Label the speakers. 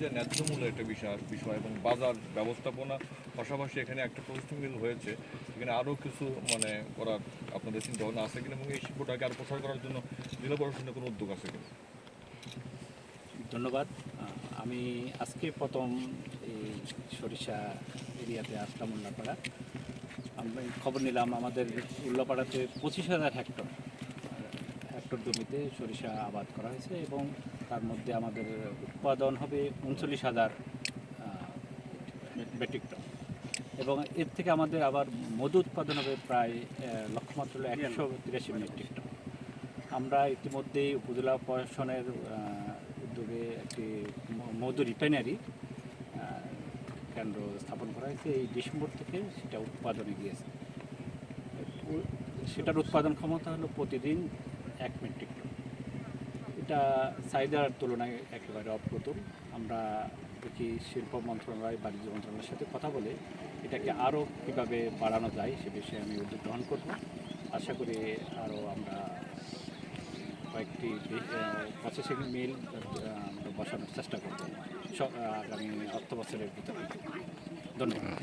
Speaker 1: যে ন্যায্য মূল্যের একটা বিষয় বিষয় এবং বাজার ব্যবস্থাপনা পাশাপাশি এখানে একটা প্রসেসিং মিল হয়েছে। এখানে আরও কিছু মানে করার আপনাদের চিন্তা ভাবনা আছে কিনা এবং এই শিল্পটাকে আরও প্রসার করার জন্য জেলা প্রশাসনের কোনো উদ্যোগ আছে কিনা?
Speaker 2: ধন্যবাদ। আমি আজকে প্রথম এই সরিষা এরিয়াতে আসলাম উল্লাপাড়া। আমি খবর নিলাম আমাদের উল্লাপাড়াতে পঁচিশ হাজার হেক্টর হেক্টর জমিতে সরিষা আবাদ করা হয়েছে এবং তার মধ্যে আমাদের উৎপাদন হবে উনচল্লিশ হাজার মেট্রিক টন। এবং এর থেকে আমাদের আবার মধু উৎপাদন হবে প্রায় লক্ষ্যমাত্রা একশো তিরাশি মেট্রিক টন। আমরা ইতিমধ্যেই উপজেলা প্রশাসনের উদ্যোগে একটি মধু রিফাইনারি কেন্দ্র স্থাপন করা হয়েছে। এই ডিসেম্বর থেকে সেটা উৎপাদনে গিয়েছে। সেটার উৎপাদন ক্ষমতা হলো প্রতিদিন এক মেট্রিক টন এটা চাহিদার তুলনায় একেবারে অপ্রতুল। আমরা দেখি শিল্প মন্ত্রণালয়, বাণিজ্য মন্ত্রণালয়ের সাথে কথা বলে এটাকে আরও কীভাবে বাড়ানো যায় সে বিষয়ে আমি উদ্যোগ গ্রহণ করব। আশা করি আরও আমরা কয়েকটি প্রসেসিং মিল আমরা বসানোর চেষ্টা করব। আগামী অর্থ বছরের ভিতরে। ধন্যবাদ।